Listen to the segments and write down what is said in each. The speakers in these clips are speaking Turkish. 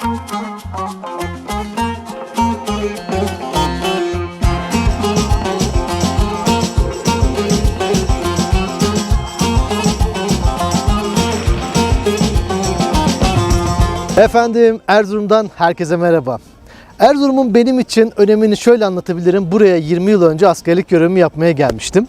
Efendim Erzurum'dan herkese merhaba. Erzurum'un benim için önemini şöyle anlatabilirim. Buraya 20 yıl önce askerlik görevimi yapmaya gelmiştim.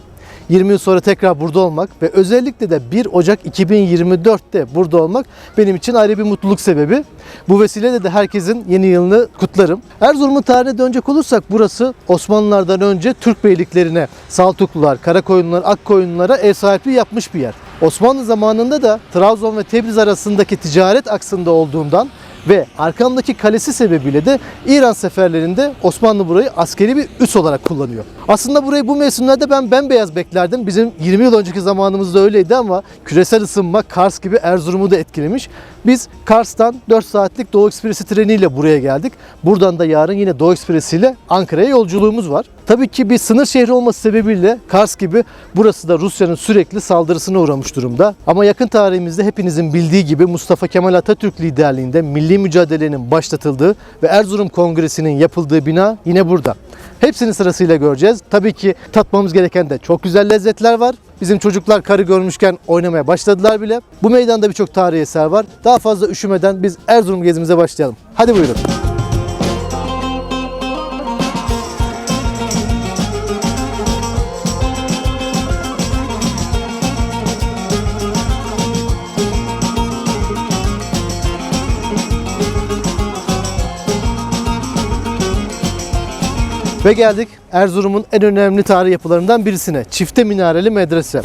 20 yıl sonra tekrar burada olmak ve özellikle de 1 Ocak 2024'te burada olmak benim için ayrı bir mutluluk sebebi. Bu vesileyle de herkesin yeni yılını kutlarım. Erzurum'un tarihine dönecek olursak burası Osmanlılardan önce Türk beyliklerine, Saltuklular, Karakoyunlular, Akkoyunlulara ev sahipliği yapmış bir yer. Osmanlı zamanında da Trabzon ve Tebriz arasındaki ticaret aksında olduğundan ve arkamdaki kalesi sebebiyle de İran seferlerinde Osmanlı burayı askeri bir üs olarak kullanıyor. Aslında burayı bu mevsimlerde ben bembeyaz beklerdim. Bizim 20 yıl önceki zamanımızda öyleydi ama küresel ısınma Kars gibi Erzurum'u da etkilemiş. Biz Kars'tan 4 saatlik Doğu Ekspresi treniyle buraya geldik. Buradan da yarın yine Doğu Ekspresi ile Ankara'ya yolculuğumuz var. Tabii ki bir sınır şehri olması sebebiyle Kars gibi burası da Rusya'nın sürekli saldırısına uğramış durumda. Ama yakın tarihimizde hepinizin bildiği gibi Mustafa Kemal Atatürk liderliğinde milli mücadelenin başlatıldığı ve Erzurum Kongresi'nin yapıldığı bina yine burada. Hepsini sırasıyla göreceğiz. Tabii ki tatmamız gereken de çok güzel lezzetler var. Bizim çocuklar karı görmüşken oynamaya başladılar bile. Bu meydanda birçok tarihi eser var. Daha fazla üşümeden biz Erzurum gezimize başlayalım. Hadi buyurun. Ve geldik Erzurum'un en önemli tarihi yapılarından birisine. Çifte minareli medrese.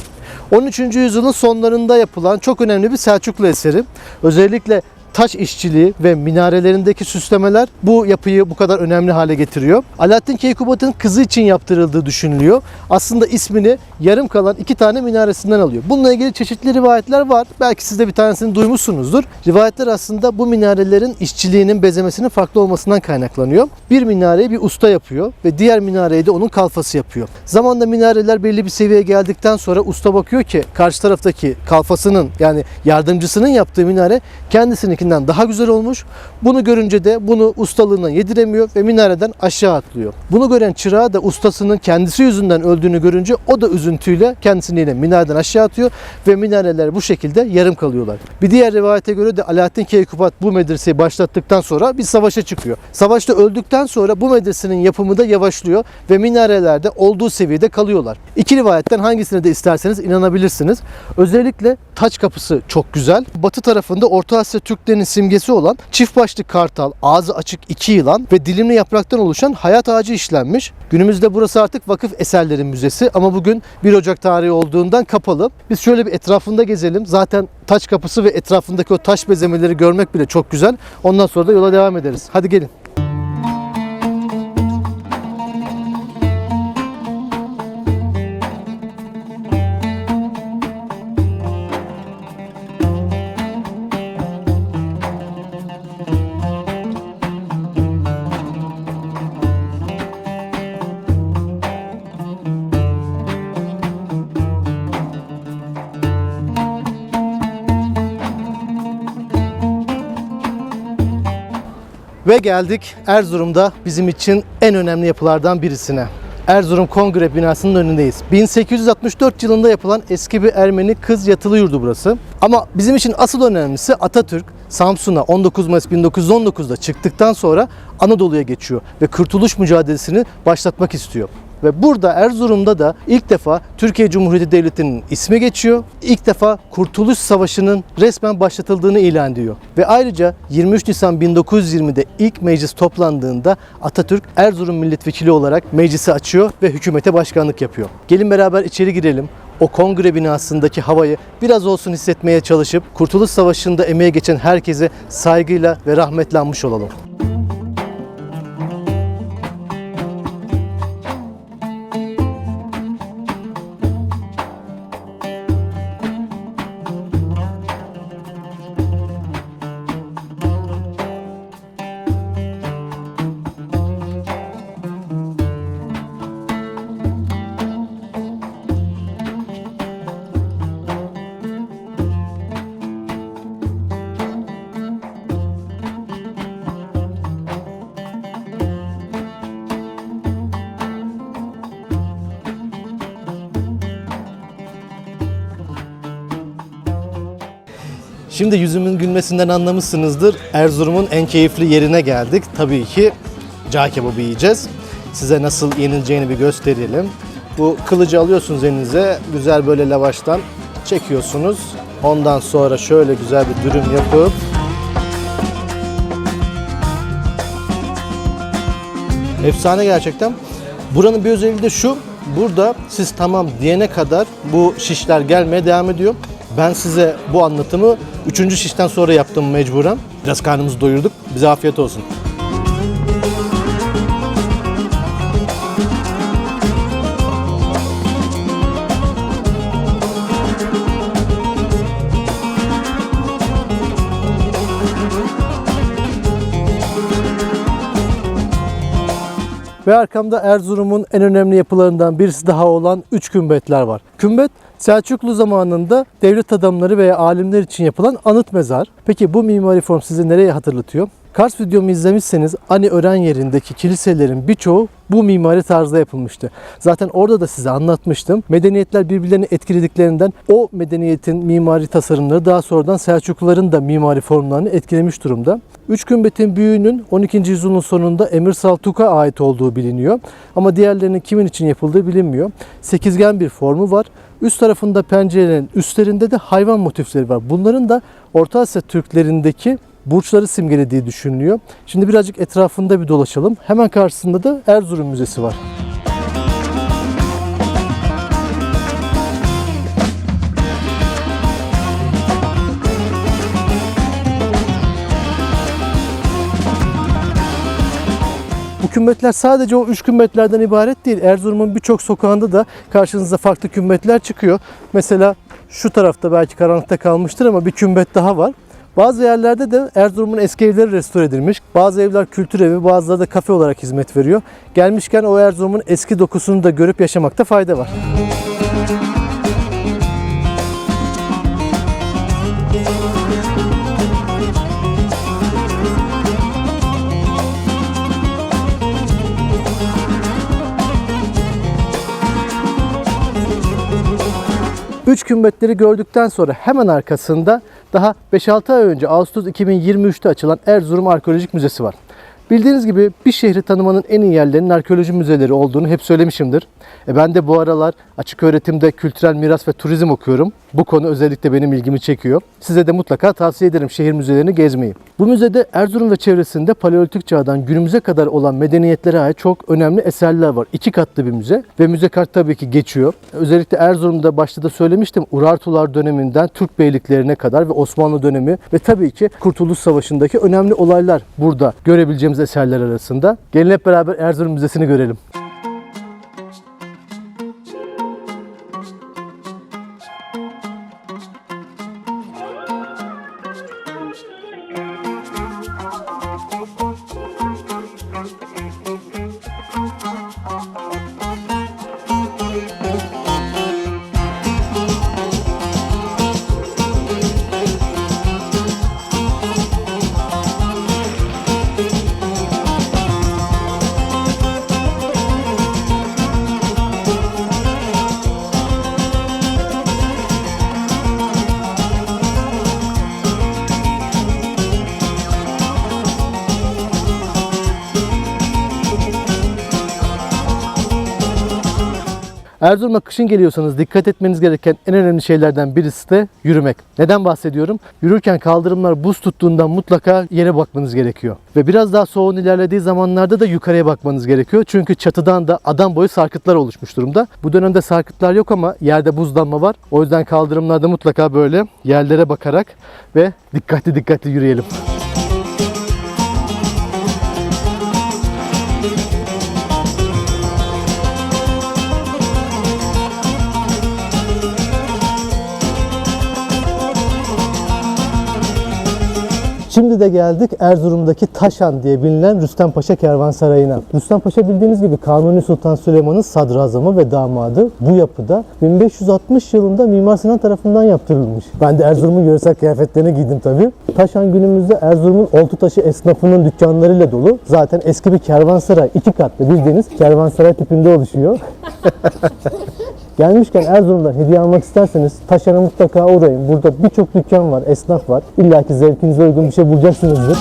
13. yüzyılın sonlarında yapılan çok önemli bir Selçuklu eseri. Özellikle taş işçiliği ve minarelerindeki süslemeler bu yapıyı bu kadar önemli hale getiriyor. Alaaddin Keykubat'ın kızı için yaptırıldığı düşünülüyor. Aslında ismini yarım kalan iki tane minaresinden alıyor. Bununla ilgili çeşitli rivayetler var. Belki siz de bir tanesini duymuşsunuzdur. Rivayetler aslında bu minarelerin işçiliğinin bezemesinin farklı olmasından kaynaklanıyor. Bir minareyi bir usta yapıyor ve diğer minareyi de onun kalfası yapıyor. Zamanla minareler belli bir seviyeye geldikten sonra usta bakıyor ki karşı taraftaki kalfasının yani yardımcısının yaptığı minare kendisininkinden daha güzel olmuş. Bunu görünce de bunu ustalığından yediremiyor ve minareden aşağı atlıyor. Bunu gören çırağı da ustasının kendisi yüzünden öldüğünü görünce o da üzüntüyle kendisini yine minareden aşağı atıyor ve minareler bu şekilde yarım kalıyorlar. Bir diğer rivayete göre de Alaaddin Keykubat bu medreseyi başlattıktan sonra bir savaşa çıkıyor. Savaşta öldükten sonra bu medresenin yapımı da yavaşlıyor ve minarelerde olduğu seviyede kalıyorlar. İki rivayetten hangisine de isterseniz inanabilirsiniz. Özellikle taç kapısı çok güzel. Batı tarafında Orta Asya Türklerinin simgesi olan çift başlı kartal, ağzı açık iki yılan ve dilimli yapraktan oluşan hayat ağacı işlenmiş. Günümüzde burası artık vakıf eserlerin müzesi ama bugün 1 Ocak tarihi olduğundan kapalı. Biz şöyle bir etrafında gezelim. Zaten taç kapısı ve etrafındaki o taş bezemeleri görmek bile çok güzel. Ondan sonra da yola devam ederiz. Hadi gelin. Ve geldik Erzurum'da bizim için en önemli yapılardan birisine. Erzurum Kongre binasının önündeyiz. 1864 yılında yapılan eski bir Ermeni kız yatılı yurdu burası. Ama bizim için asıl önemlisi Atatürk Samsun'a 19 Mayıs 1919'da çıktıktan sonra Anadolu'ya geçiyor ve kurtuluş mücadelesini başlatmak istiyor. Ve burada Erzurum'da da ilk defa Türkiye Cumhuriyeti Devleti'nin ismi geçiyor. İlk defa Kurtuluş Savaşı'nın resmen başlatıldığını ilan ediyor. Ve ayrıca 23 Nisan 1920'de ilk meclis toplandığında Atatürk Erzurum milletvekili olarak meclisi açıyor ve hükümete başkanlık yapıyor. Gelin beraber içeri girelim. O kongre binasındaki havayı biraz olsun hissetmeye çalışıp Kurtuluş Savaşı'nda emeğe geçen herkese saygıyla ve rahmetle anmış olalım. Şimdi yüzümün gülmesinden anlamışsınızdır. Erzurum'un en keyifli yerine geldik. Tabii ki cağ kebabı yiyeceğiz. Size nasıl yenileceğini bir gösterelim. Bu kılıcı alıyorsunuz elinize. Güzel böyle lavaştan çekiyorsunuz. Ondan sonra şöyle güzel bir dürüm yapıp Efsane gerçekten. Buranın bir özelliği de şu. Burada siz tamam diyene kadar bu şişler gelmeye devam ediyor. Ben size bu anlatımı 3. şişten sonra yaptım mecburen. Biraz karnımızı doyurduk. Bize afiyet olsun. Ve arkamda Erzurum'un en önemli yapılarından birisi daha olan üç kümbetler var. Kümbet Selçuklu zamanında devlet adamları veya alimler için yapılan anıt mezar. Peki bu mimari form sizi nereye hatırlatıyor? Kars videomu izlemişseniz Ani Ören yerindeki kiliselerin birçoğu bu mimari tarzda yapılmıştı. Zaten orada da size anlatmıştım. Medeniyetler birbirlerini etkilediklerinden o medeniyetin mimari tasarımları daha sonradan Selçukluların da mimari formlarını etkilemiş durumda. Üç kümbetin büyüğünün 12. yüzyılın sonunda Emir Saltuk'a ait olduğu biliniyor. Ama diğerlerinin kimin için yapıldığı bilinmiyor. Sekizgen bir formu var. Üst tarafında pencerelerin üstlerinde de hayvan motifleri var. Bunların da Orta Asya Türklerindeki burçları simgelediği düşünülüyor. Şimdi birazcık etrafında bir dolaşalım. Hemen karşısında da Erzurum Müzesi var. Bu kümbetler sadece o üç kümbetlerden ibaret değil. Erzurum'un birçok sokağında da karşınıza farklı kümbetler çıkıyor. Mesela şu tarafta belki karanlıkta kalmıştır ama bir kümbet daha var. Bazı yerlerde de Erzurum'un eski evleri restore edilmiş. Bazı evler kültür evi, bazıları da kafe olarak hizmet veriyor. Gelmişken o Erzurum'un eski dokusunu da görüp yaşamakta fayda var. Üç kümbetleri gördükten sonra hemen arkasında daha 5-6 ay önce Ağustos 2023'te açılan Erzurum Arkeolojik Müzesi var. Bildiğiniz gibi bir şehri tanımanın en iyi yerlerinin arkeoloji müzeleri olduğunu hep söylemişimdir. E ben de bu aralar açık öğretimde kültürel miras ve turizm okuyorum. Bu konu özellikle benim ilgimi çekiyor. Size de mutlaka tavsiye ederim şehir müzelerini gezmeyi. Bu müzede Erzurum ve çevresinde Paleolitik çağdan günümüze kadar olan medeniyetlere ait çok önemli eserler var. İki katlı bir müze ve müze kart tabii ki geçiyor. Özellikle Erzurum'da başta da söylemiştim Urartular döneminden Türk beyliklerine kadar ve Osmanlı dönemi ve tabii ki Kurtuluş Savaşı'ndaki önemli olaylar burada görebileceğimiz eserler arasında. Gelin hep beraber Erzurum Müzesi'ni görelim. Erzurum'a kışın geliyorsanız dikkat etmeniz gereken en önemli şeylerden birisi de yürümek. Neden bahsediyorum? Yürürken kaldırımlar buz tuttuğundan mutlaka yere bakmanız gerekiyor. Ve biraz daha soğuğun ilerlediği zamanlarda da yukarıya bakmanız gerekiyor. Çünkü çatıdan da adam boyu sarkıtlar oluşmuş durumda. Bu dönemde sarkıtlar yok ama yerde buzlanma var. O yüzden kaldırımlarda mutlaka böyle yerlere bakarak ve dikkatli dikkatli yürüyelim. Şimdi de geldik Erzurum'daki Taşan diye bilinen Rüstem Paşa Kervansarayı'na. Rüstem Paşa bildiğiniz gibi Kanuni Sultan Süleyman'ın sadrazamı ve damadı. Bu yapıda 1560 yılında Mimar Sinan tarafından yaptırılmış. Ben de Erzurum'un yöresel kıyafetlerini giydim tabii. Taşan günümüzde Erzurum'un oltu taşı esnafının dükkanlarıyla dolu. Zaten eski bir kervansaray, iki katlı bildiğiniz kervansaray tipinde oluşuyor. Gelmişken Erzurum'dan hediye almak isterseniz Taşan'a mutlaka uğrayın. Burada birçok dükkan var, esnaf var. İlla ki zevkinize uygun bir şey bulacaksınızdır.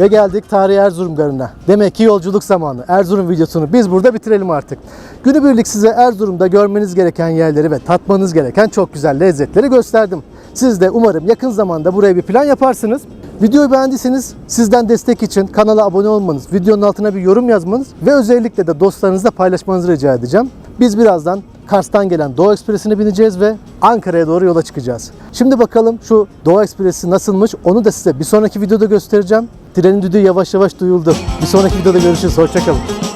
Ve geldik tarihi Erzurum Garı'na. Demek ki yolculuk zamanı. Erzurum videosunu biz burada bitirelim artık. Günübirlik size Erzurum'da görmeniz gereken yerleri ve tatmanız gereken çok güzel lezzetleri gösterdim. Siz de umarım yakın zamanda buraya bir plan yaparsınız. Videoyu beğendiyseniz sizden destek için kanala abone olmanız, videonun altına bir yorum yazmanız ve özellikle de dostlarınızla paylaşmanızı rica edeceğim. Biz birazdan Kars'tan gelen Doğu Ekspresi'ne bineceğiz ve Ankara'ya doğru yola çıkacağız. Şimdi bakalım şu Doğu Ekspresi nasılmış onu da size bir sonraki videoda göstereceğim. Trenin düdüğü yavaş yavaş duyuldu. Bir sonraki videoda görüşürüz. Hoşçakalın.